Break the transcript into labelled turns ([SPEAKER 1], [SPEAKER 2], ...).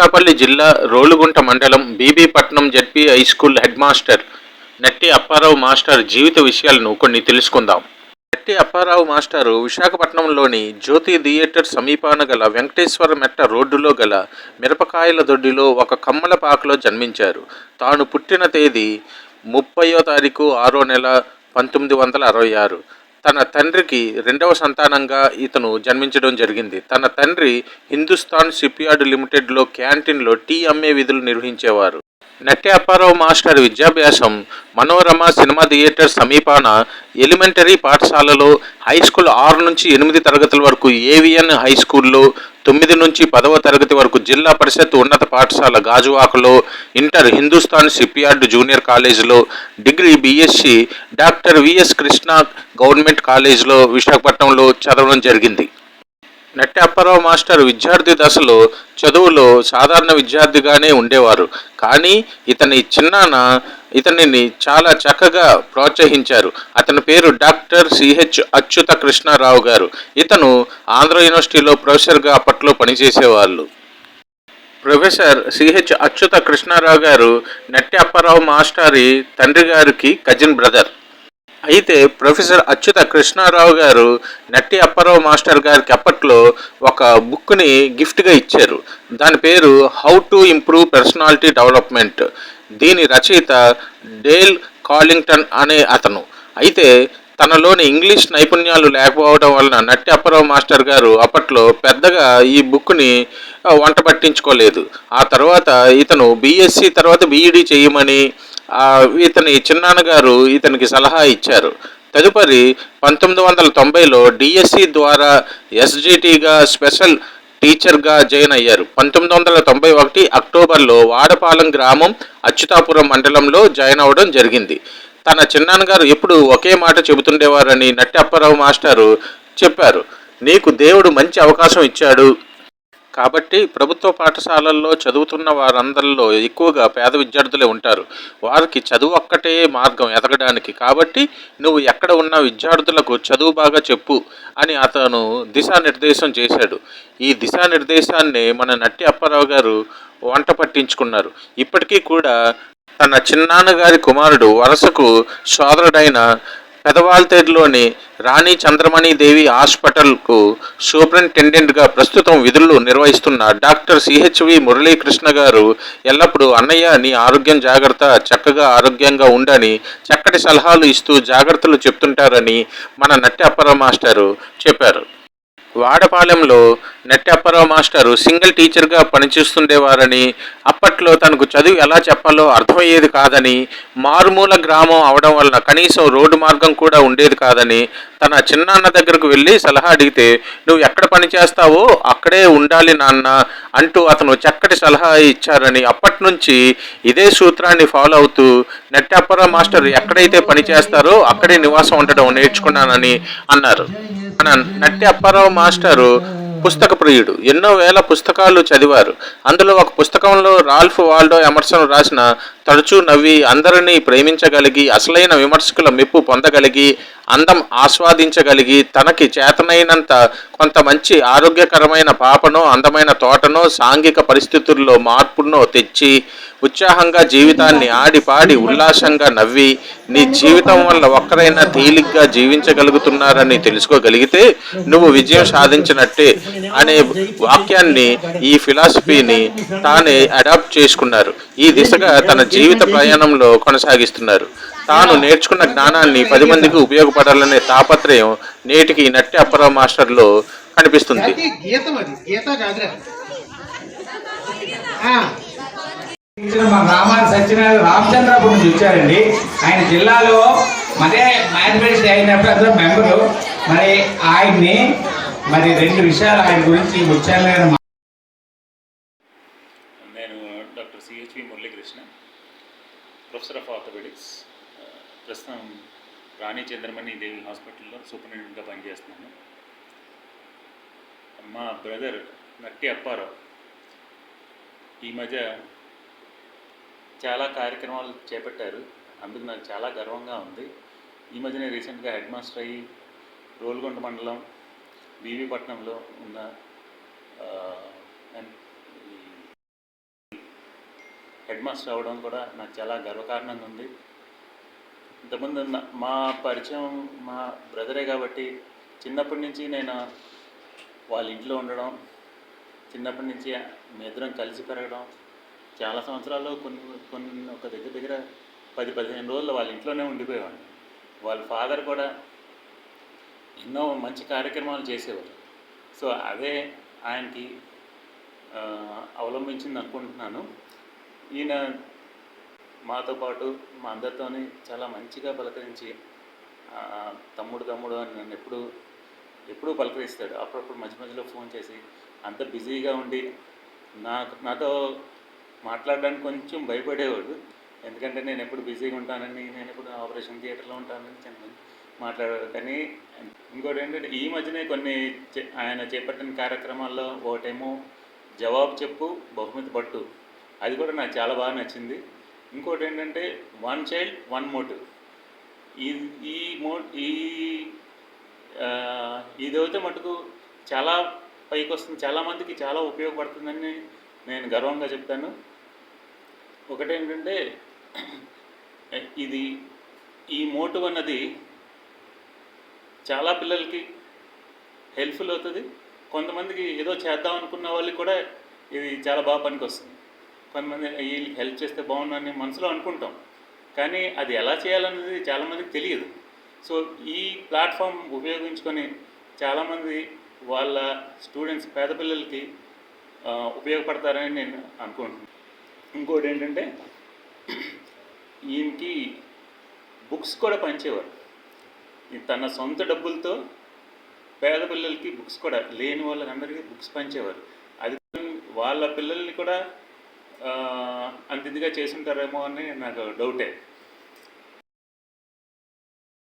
[SPEAKER 1] అనకాపల్లి జిల్లా రోలుగుంట మండలం Bibipatnam ZP high school head master Natti Apparao master జీవిత విషయాలను కొన్ని తెలుసుకుందాం. నట్టి అప్పారావు మాస్టారు విశాఖపట్నంలోని జ్యోతి థియేటర్ సమీపాన గల వెంకటేశ్వర మెట్ట రోడ్డులో గల మిరపకాయల దొడ్డిలో ఒక కమ్మల పాకలో జన్మించారు. తాను పుట్టిన తేదీ ముప్పయో తారీఖు ఆరో నెల పంతొమ్మిది వందల అరవై ఆరు. తన తండ్రికి రెండవ సంతానంగా ఇతను జన్మించడం జరిగింది. తన తండ్రి హిందుస్థాన్ షిప్యార్డ్ లిమిటెడ్లో క్యాంటీన్లో టీ అమ్మే విధులు నిర్వహించేవారు. నట్టి అప్పారావు మాస్టర్ విద్యాభ్యాసం మనోరమ సినిమా థియేటర్ సమీపాన ఎలిమెంటరీ పాఠశాలలో హై స్కూల్ ఆరు నుంచి ఎనిమిది తరగతుల వరకు ఏవిఎన్ హై స్కూల్లో తొమ్మిది నుంచి పదవ తరగతి వరకు జిల్లా పరిషత్ ఉన్నత పాఠశాల గాజువాకలో ఇంటర్ హిందుస్థాన్ షిప్యార్డ్ జూనియర్ కాలేజీలో degree BSc doctor VS Krishna government కాలేజీలో విశాఖపట్నంలో చదవడం జరిగింది. నట్టి అప్పారావు మాస్టర్ విద్యార్థి దశలో చదువులో సాధారణ విద్యార్థిగానే ఉండేవారు. కానీ ఇతని చిన్నాన్న ఇతనిని చాలా చక్కగా ప్రోత్సహించారు. అతని పేరు డాక్టర్ సిహెచ్ అచ్యుత కృష్ణారావు గారు. ఇతను ఆంధ్ర యూనివర్సిటీలో ప్రొఫెసర్గా అప్పట్లో పనిచేసేవాళ్ళు. ప్రొఫెసర్ సిహెచ్ అచ్యుత కృష్ణారావు గారు నట్టి అప్పారావు మాస్టారి తండ్రి గారికి కజిన్ బ్రదర్. అయితే ప్రొఫెసర్ అచ్యుత కృష్ణారావు గారు నట్టి అప్పారావు మాస్టర్ గారికి అప్పట్లో ఒక బుక్ని గిఫ్ట్గా ఇచ్చారు. దాని పేరు how to improve personality development. దీని రచయిత డేల్ కాలింగ్టన్ అనే అతను. అయితే తనలోని ఇంగ్లీష్ నైపుణ్యాలు లేకపోవడం వలన నట్టి అప్పారావు మాస్టర్ గారు అప్పట్లో పెద్దగా ఈ బుక్ని వంట పట్టించుకోలేదు. ఆ తర్వాత ఇతను బీఎస్సీ తర్వాత బీఈడి చేయమని ఇతని చిన్నాన్నగారు ఇతనికి సలహా ఇచ్చారు. తదుపరి పంతొమ్మిది వందల తొంభైలో డిఎస్సి ద్వారా ఎస్జిటిగా స్పెషల్ టీచర్గా జాయిన్ అయ్యారు. పంతొమ్మిది వందల తొంభై ఒకటి అక్టోబర్లో వాడపాలెం గ్రామం అచ్యుతాపురం మండలంలో జాయిన్ అవ్వడం జరిగింది. తన చిన్నాన్నగారు ఎప్పుడు ఒకే మాట చెబుతుండేవారని నట్టి అప్పారావు మాస్టారు చెప్పారు. నీకు దేవుడు మంచి అవకాశం ఇచ్చాడు. కాబట్టి ప్రభుత్వ పాఠశాలల్లో చదువుతున్న వారందరిలో ఎక్కువగా పేద విద్యార్థులే ఉంటారు. వారికి చదువు ఒక్కటే మార్గం ఎదగడానికి. కాబట్టి నువ్వు ఎక్కడ ఉన్న విద్యార్థులకు చదువు బాగా చెప్పు అని అతను దిశానిర్దేశం చేశాడు. ఈ దిశానిర్దేశాన్ని మన నట్టి అప్పారావు గారు వంట పట్టించుకున్నారు. ఇప్పటికీ కూడా తన చిన్నాన్నగారి కుమారుడు వరసకు సోదరుడైన పెదవాల్తేరులోని రాణి చంద్రమణి దేవి హాస్పిటల్కు సూపరింటెండెంట్గా ప్రస్తుతం విధులు నిర్వహిస్తున్న డాక్టర్ సిహెచ్వి మురళీకృష్ణ గారు ఎల్లప్పుడూ అన్నయ్య నీ ఆరోగ్యం జాగ్రత్త చక్కగా ఆరోగ్యంగా ఉండని చక్కటి సలహాలు ఇస్తూ జాగ్రత్తలు చెప్తుంటారని మన నట్టి అప్పర మాస్టారు చెప్పారు. వాడపాలెంలో నెట్టప్పారావు మాస్టరు మాస్టారు సింగిల్ టీచర్గా పనిచేస్తుండేవారని అప్పట్లో తనకు చదువు ఎలా చెప్పాలో అర్థమయ్యేది కాదని మారుమూల గ్రామం అవడం వలన కనీసం రోడ్డు మార్గం కూడా ఉండేది కాదని తన చిన్నాన్న దగ్గరకు వెళ్ళి సలహా అడిగితే నువ్వు ఎక్కడ పని చేస్తావో అక్కడే ఉండాలి నాన్న అంటూ అతను చక్కటి సలహా ఇచ్చారని అప్పటి నుంచి ఇదే సూత్రాన్ని ఫాలో అవుతూ నెట్టప్పారావు మాస్టర్ ఎక్కడైతే పని చేస్తారో అక్కడే నివాసం ఉండడం నేర్చుకున్నానని అన్నారు. మన నట్టి అప్పారావు మాస్టారు పుస్తక ప్రియుడు. ఎన్నో వేల పుస్తకాలు చదివారు. అందులో ఒక పుస్తకంలో రాల్ఫ్ వాల్డో ఎమర్సన్ రాసిన తరచూ నవ్వి అందరినీ ప్రేమించగలిగి అసలైన విమర్శకుల మెప్పు పొందగలిగి అందం ఆస్వాదించగలిగి తనకి చేతనైనంత కొంత మంచి ఆరోగ్యకరమైన పాపనో అందమైన తోటనో సాంఘిక పరిస్థితుల్లో మార్పునో తెచ్చి ఉత్సాహంగా జీవితాన్ని ఆడిపాడి ఉల్లాసంగా నవ్వి నీ జీవితం వల్ల ఒక్కరైనా తేలిగ్గా జీవించగలుగుతున్నారని తెలుసుకోగలిగితే నువ్వు విజయం సాధించినట్టే అనే వాక్యాన్ని ఈ ఫిలాసఫీని తానే అడాప్ట్ చేసుకున్నారు. ఈ దిశగా తన జీవిత ప్రయాణంలో కొనసాగిస్తున్నారు. తాను నేర్చుకున్న జ్ఞానాన్ని పది మందికి ఉపయోగపడాలనే తాపత్రయం నేటికి నట్టి అప్పారావు మాస్టర్లో కనిపిస్తుంది.
[SPEAKER 2] మన రామాని సత్యనారాయణ రామచంద్రపురం నుంచి వచ్చారండి. ఆయన జిల్లాలో మరే మ్యాథమెటిక్స్ అయినప్పుడు అందరూ మెంబరు. మరి ఆయన్ని మరి రెండు విషయాలు ఆయన గురించి ముఖ్యంగా
[SPEAKER 3] నేను doctor CHV Muralikrishna professor of orthopaedics ఆ, ప్రస్తుతం రాణి చంద్రమణి దేవి హాస్పిటల్లో సూపరింటెండెంట్గా పనిచేస్తున్నాను. మా బ్రదర్ నట్టి అప్పారావు ఈ మధ్య చాలా కార్యక్రమాలు చేపట్టారు. అందుకు నాకు చాలా గర్వంగా ఉంది. ఈ మధ్యనే రీసెంట్గా హెడ్ మాస్టర్ అయ్యి రోల్గొండ మండలం బీవీపట్నంలో ఉన్న హెడ్ మాస్టర్ అవ్వడం కూడా నాకు చాలా గర్వకారణంగా ఉంది. ఇంతకుముందు మా పరిచయం మా బ్రదరే కాబట్టి చిన్నప్పటి నుంచి నేను వాళ్ళ ఇంట్లో ఉండడం చిన్నప్పటి నుంచి మీ కలిసి పెరగడం చాలా సంవత్సరాలు కొన్ని కొన్ని ఒక దగ్గర దగ్గర పది పదిహేను రోజులు వాళ్ళ ఇంట్లోనే ఉండిపోయేవాడిని. వాళ్ళ ఫాదర్ కూడా ఎన్నో మంచి కార్యక్రమాలు చేసేవారు. సో అదే ఆయనకి అవలంబించింది అనుకుంటున్నాను ఈయన మాతో పాటు మా అందరితోని చాలా మంచిగా పలకరించి తమ్ముడు తమ్ముడు అని నన్ను ఎప్పుడు ఎప్పుడూ పలకరిస్తాడు. అప్పుడప్పుడు మధ్య మధ్యలో ఫోన్ చేసి అంత బిజీగా ఉండి నాకు నాతో మాట్లాడడానికి కొంచెం భయపడేవాడు. ఎందుకంటే నేను ఎప్పుడు బిజీగా ఉంటానని నేను ఎప్పుడు ఆపరేషన్ థియేటర్లో ఉంటానని చెప్పి మాట్లాడారు కానీ ఇంకోటి ఏంటంటే ఈ మధ్యనే కొన్ని చే- ఆయన చేపట్టిన కార్యక్రమాల్లో ఒకటేమో జవాబు చెప్పు బహుమతి పట్టు. అది కూడా నాకు చాలా బాగా నచ్చింది. ఇంకోటి ఏంటంటే వన్ చైల్డ్ వన్ మోటివ్ ఈ ఈ మో ఈ ఇదైతే మటుకు చాలా పైకి వస్తుంది చాలామందికి చాలా ఉపయోగపడుతుందని నేను గర్వంగా చెప్తాను. ఒకటేంటంటే ఇది ఈ మోటివ్ అన్నది చాలా పిల్లలకి హెల్ప్ఫుల్ అవుతుంది. కొంతమందికి ఏదో చేద్దాం అనుకున్న వాళ్ళకి కూడా ఇది చాలా బాగా పనికి వస్తుంది కొంతమంది వీళ్ళకి హెల్ప్ చేస్తే బాగుందని మనసులో అనుకుంటాం. కానీ అది ఎలా చేయాలన్నది చాలామందికి తెలియదు. సో ఈ ప్లాట్ఫామ్ ఉపయోగించుకొని చాలామంది వాళ్ళ స్టూడెంట్స్ పేద పిల్లలకి ఉపయోగపడతారని నేను అనుకుంటున్నాను. ఇంకోటి ఏంటంటే ఈయనకి బుక్స్ కూడా పంచేవారు. తన సొంత డబ్బులతో పేద పిల్లలకి బుక్స్ కూడా లేని వాళ్ళకందరికీ బుక్స్ పంచేవారు. అది వాళ్ళ పిల్లల్ని కూడా అంత ఇదిగా చేసి ఉంటారేమో అని నాకు డౌటే